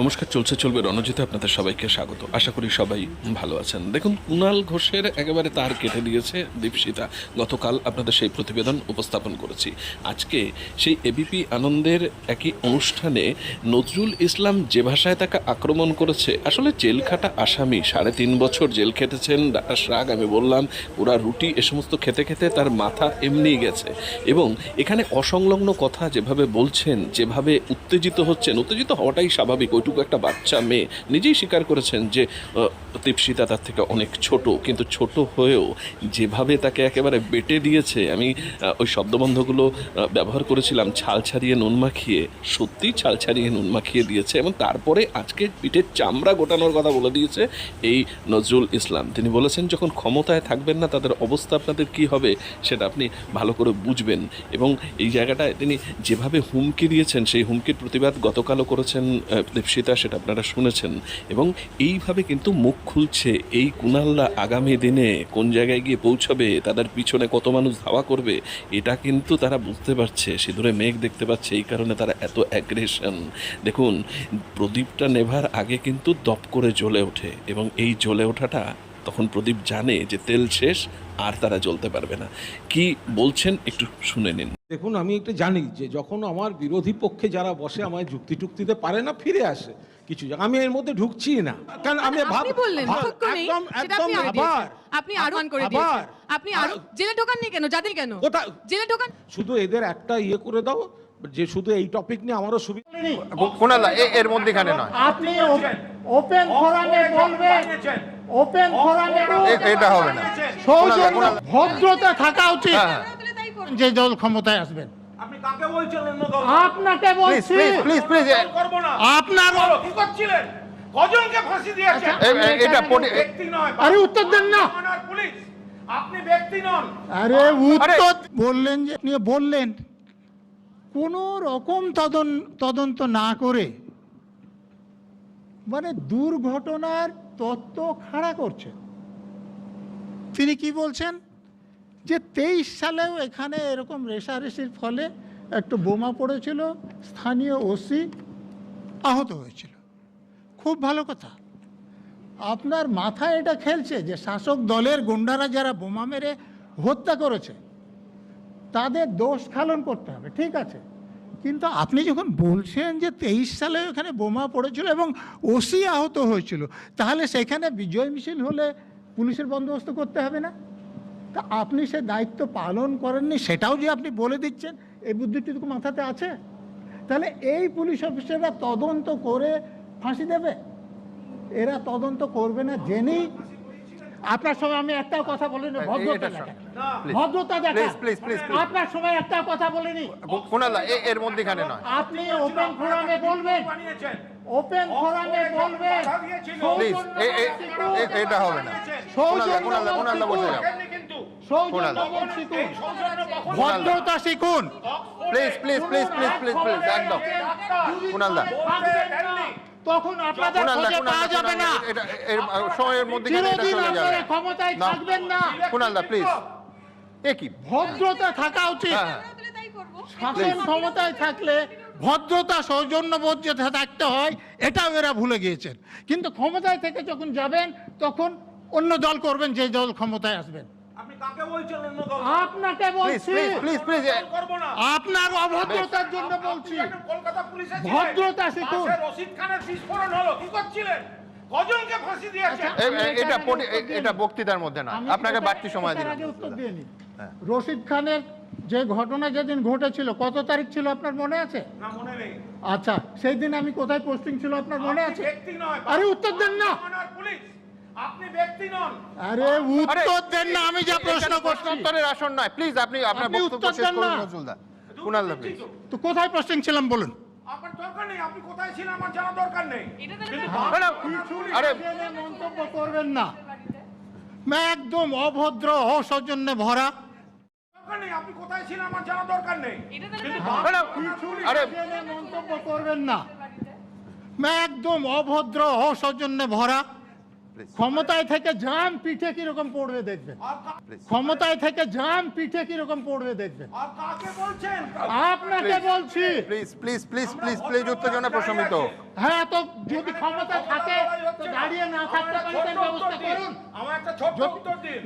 নমস্কার, চলছে, চলবে রণজিতে আপনাদের সবাইকে স্বাগত। আশা করি সবাই ভালো আছেন। দেখুন কুণাল ঘোষের একেবারে তার কেটে দিয়েছে দীপশিতা। গতকাল আপনাদের সেই প্রতিবেদন উপস্থাপন করেছি। আজকে সেই এবিপি আনন্দের একই অনুষ্ঠানে নজরুল ইসলাম যে ভাষায় তাকে আক্রমণ করেছে, আসলে জেল খাটা আসামি। সাড়ে তিন বছর জেল খেটেছেন, ডাটা শাক, আমি বললাম ওরা রুটি, এ সমস্ত খেতে খেতে তার মাথা এমনি গেছে। এবং এখানে অসংলগ্ন কথা যেভাবে বলছেন, যেভাবে উত্তেজিত হচ্ছেন, উত্তেজিত হওয়াটাই স্বাভাবিক। ওইটুকু একটা বাচ্চা মেয়ে নিজেই স্বীকার করেছেন যে দীপশিতা তার থেকে অনেক ছোট কিন্তু ছোট হয়েও যেভাবে তাকে একেবারে বেটে দিয়েছে আমি ওই শব্দবন্ধগুলো ব্যবহার করেছিলাম ছাল ছাড়িয়ে নুন মাখিয়ে সত্যি ছাল ছাড়িয়ে নুন মাখিয়ে দিয়েছে এবং তারপরে আজকে পিঠের চামড়া গোটানোর কথা বলে দিয়েছে এই নজরুল ইসলাম। তিনি বলেছেন যখন ক্ষমতায় থাকবেন না তাদের অবস্থা আপনাদের কি হবে সেটা আপনি ভালো করে বুঝবেন। এবং এই জায়গাটায় তিনি যেভাবে হুমকি দিয়েছেন সেই হুমকির প্রতিবাদ গতকালও করেছেন আহ, দীপশিতা সেটা আপনারা শুনেছেন। এবং এইভাবে কিন্তু মুখ খুলছে এই কুনাল্লা আগামী দিনে কোন জায়গায় গিয়ে পৌঁছবে, তাদের পিছনে কত মানুষ ধাওয়া করবে, এটা কিন্তু তারা বুঝতে পারছে, সিঁদুরে মেঘ দেখতে পাচ্ছে, এই কারণে তারা এত অ্যাগ্রেশন দেখুন, প্রদীপটা নেভার আগে কিন্তু দপ করে জ্বলে ওঠে এবং এই জ্বলে ওঠাটা তখন প্রদীপ জানে যে তেল শেষ আর তারা জ্বলতে পারবে না। কি বলছেন একটু শুনে নিন। দেখুন আমি একটা জানি যে যখন আমার বিরোধী পক্ষে যারা বসে আমায় যুক্তি টুক্তিতে পারে না ফিরে আসে কিছু জায়গা- আমি এর মধ্যে ঢুকছি না। কারণ আমি ভাব বললেন একদম একদম আবার। আপনি আহ্বান করে দিয়েছেন। আপনি আরও জেলে ঢোকাননি কেন? জাতির কেন? কোথায়? জেলে ঢোকান শুধু এদের একটা ইয়ে করে দাও যে শুধু এই টপিক নিয়ে আমারও সুবিধা কোনালা এর মধ্যেখানে নয়। আপনি ওপেন ফোরামে বলবেন। ওপেন ফোরামে এটা হবে না। সৌজন্য ভদ্রতা থাকা উচিত। যে দল ক্ষমতায় আসবেন। আপনি কাকে বলছেন অন্য দল? আপনাকে বলছি। প্লিজ প্লিজ প্লিজ করব না। আপনার কি করছিলেন? কজনকে ফাঁসি দিয়েছেন? এটা ব্যক্তি নয় আরে উত্তর দেন না। পুলিশ। আপনি ব্যক্তি নন। আরে উত্তর বললেন যে আপনি বললেন কোন রকম তদন্ত তদন্ত না করে মানে দুর্ঘটনার তত্ত্ব খাড়া করছে তিনি কি বলছেন? যে তেইশ সালেও এখানে এরকম রেশারেশির ফলে একটু বোমা পড়েছিল, স্থানীয় ওসি আহত হয়েছিল। খুব ভালো কথা। আপনার মাথায় এটা খেলছে যে শাসক দলের গুন্ডারা যারা বোমা মেরে হত্যা করেছে, তাদের দোষ খালন করতে হবে, ঠিক আছে? কিন্তু আপনি যখন বলছেন যে তেইশ সালে ওখানে বোমা পড়েছিল এবং ওসি আহত হয়েছিল, তাহলে সেখানে বিজয় মিছিল হলে পুলিশের বন্দোবস্ত করতে হবে না? তা আপনি সে দায়িত্ব পালন করেননি সেটাও যে আপনি বলে দিচ্ছেন এই বুদ্ধিটুকু মাথাতে আছে। তাহলে এই পুলিশ অফিসাররা তদন্ত করে ফাঁসি দেবে? এরা তদন্ত করবে না জেনেই আপনার সময় আমি একটাও কথা বলিনি ভদ্রতা. ভদ্রতা দেখা. আপনার সময় একটা কথা বলিনি। এর মধ্যেখানে নয়। আপনি ওপেন ফোরামে বলবেন। ওপেন ফোরামে বলবেন। প্লিজ এটা হবে না। সৌজন্য ভদ্রতা শিখুন please please please please please please একদম। কোনালদা। তখন আপনাদের কোনালদা পাওয়া যাবে না। এটা সময়ের মধ্যেখানে চিরদিন আপনারা ক্ষমতায় থাকবেন না। কোনালদা প্লিজ এ কি? ভদ্রতা থাকা উচিত। হ্যাঁ হ্যাঁ। শাসন ক্ষমতায় থাকলে ভদ্রতা সৌজন্যবোধ যে থাকতে হয় এটাও এরা ভুলে গিয়েছেন। কিন্তু ক্ষমতায় থেকে যখন যাবেন তখন অন্য দল করবেন যে দল ক্ষমতায় আসবেন। আপনি কাকে বলছেন অন্য দল? আপনাকে বলছি। প্লিজ প্লিজ প্লিজ করব না। আপনার অভদ্রতার জন্য বলছি। কলকাতা পুলিশে ভদ্রতা শিখুন। রশিদ খানের বিস্ফোরণ হলো কি করছিলেন? কজনকে ফাঁসি দিয়েছেন? এটা এটা বক্তৃতার মধ্যে না। আপনাকে বাড়তি সময় দিলাম। উত্তর দিয়ে হ্যাঁ। রশিদ খানের যে ঘটনা যেদিন ঘটেছিল কত তারিখ ছিল আপনার মনে আছে? না মনে নেই। আচ্ছা সেই দিন আমি কোথায় পোস্টিং ছিল আপনার মনে আছে? আরে উত্তর দেন না। পুলিশ। আপনি ব্যক্তি নন। আরে উত্তর দেন না আমি যা প্রশ্ন করছি। উত্তরের আসন নয়। প্লিজ আপনি আপনার বক্তব্য শেষ করুন নজরুলদা কুনালদা তো। কোথায় ছিলাম বলুন? আপনার দরকার নেই আপনি কোথায় ছিলেন আমার জানা দরকার নেই। আরে মন্তব্য করবেন না। একদম অভদ্র অসৌজন্যে ভরা। আপনি কোথায় ছিলেন আমার জানা দরকার নেই। এটা তাহলে কিন্তু তাই ম্যাডাম, আরে মন্তব্য করবেন না। একদম অভদ্র অসৌজন্যে ভরা. ক্ষমতায় থেকে জাম পিঠে কীরকম পড়বে দেখবেন. ক্ষমতায় থেকে জাম পিঠে কীরকম পড়বে দেখবেন। আপনাকে বলছি। Please please please please please উত্তেজনা প্রশমিত। হ্যাঁ তো যদি ক্ষমতা থাকে দাঁড়িয়ে না থাকতে পারি ব্যবস্থা করুন।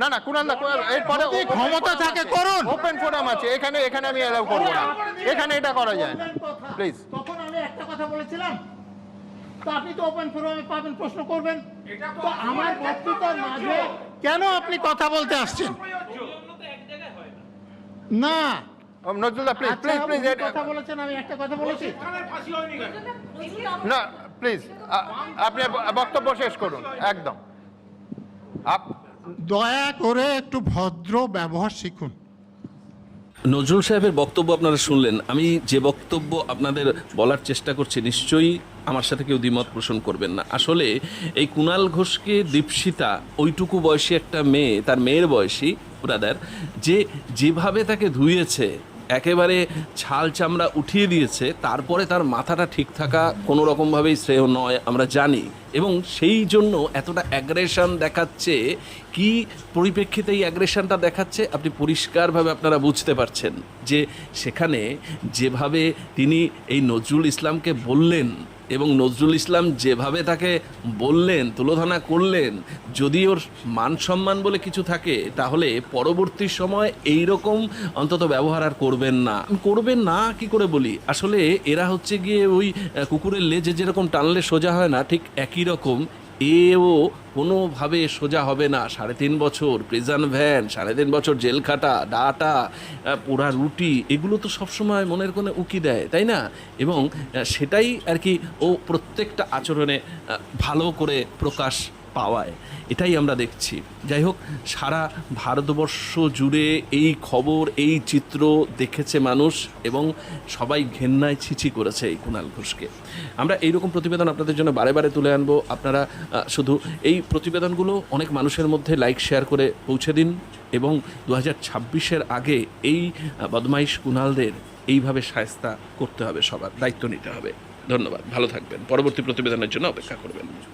না না কুনাল দা এরপরে ক্ষমতা থাকে করুন। ওপেন ফোরাম আছে। এখানে এখানে আমি এলাও করব না। এখানে এটা করা যায়। না প্লিজ তখন আমি একটা কথা বলেছিলাম তো আপনি তো ওপেন ফোরামে পাবেন প্রশ্ন করবেন। তো আমার বক্তৃতার মাঝে কেন আপনি কথা বলতে আসছেন? না। আচ্ছা, কথা বলেছেন আমি একটা কথা বলেছি। না প্লিজ আপনি বক্তব্য শেষ করুন একদম। আপ- দয়া করে একটু ভদ্র ব্যবহার শিখুন। নজরুল সাহেবের বক্তব্য আপনারা শুনলেন। আমি যে বক্তব্য আপনাদের বলার চেষ্টা করছি, নিশ্চয়ই আমার সাথে কেউ দ্বিমত পোষণ করবেন না। আসলে এই কুণাল ঘোষকে দীপশিতা, ওইটুকু বয়সী একটা মেয়ে, তার মেয়ের বয়সী ব্রাদার যে যেভাবে তাকে ধুয়েছে একেবারে ছাল চামড়া উঠিয়ে দিয়েছে, তারপরে তার মাথাটা ঠিক থাকা কোনো রকমভাবেই শ্রেয় নয়, আমরা জানি। এবং সেই জন্য এতটা অ্যাগ্রেশন দেখাচ্ছে, কি পরিপ্রেক্ষিতে এই অ্যাগ্রেশনটা দেখাচ্ছে, আপনি পরিষ্কারভাবে আপনারা বুঝতে পারছেন যে সেখানে যেভাবে তিনি এই নজরুল ইসলামকে বললেন এবং নজরুল ইসলাম যেভাবে তাকে বললেন, তুলোধনা করলেন, যদি ওর মান সম্মান বলে কিছু থাকে, তাহলে পরবর্তী সময় এই রকম অন্তত ব্যবহার আর করবেন না। করবেন না, কি করে বলি? আসলে এরা হচ্ছে গিয়ে ওই কুকুরের লেজে যেরকম টানলে সোজা হয় না, ঠিক একই রকম। এও কোনোভাবে সোজা হবে না। সাড়ে তিন বছর প্রিজন ভ্যান সাড়ে তিন বছর জেল খাটা, ডাটা পোড়া রুটি, এগুলো তো সবসময় মনের কোনো উকি দেয়, তাই না? এবং সেটাই আর কি ও প্রত্যেকটা আচরণে ভালো করে প্রকাশ পাওয়ায়। এটাই আমরা দেখছি। যাই হোক, সারা ভারতবর্ষ জুড়ে এই খবর, এই চিত্র দেখেছে মানুষ এবং সবাই ঘেন্নায় ছিছি করেছে এই কুণাল ঘোষকে। আমরা এইরকম প্রতিবেদন আপনাদের জন্য বারে বারে তুলে আনব। আপনারা শুধু এই প্রতিবেদনগুলো অনেক মানুষের মধ্যে লাইক শেয়ার করে পৌঁছে দিন এবং দু হাজার ছাব্বিশের আগে এই বদমাইশ কুণালদের এইভাবে সায়স্তা করতে হবে সবার, দায়িত্ব নিতে হবে। ধন্যবাদ। ভালো থাকবেন। পরবর্তী প্রতিবেদনের জন্য অপেক্ষা করবেন।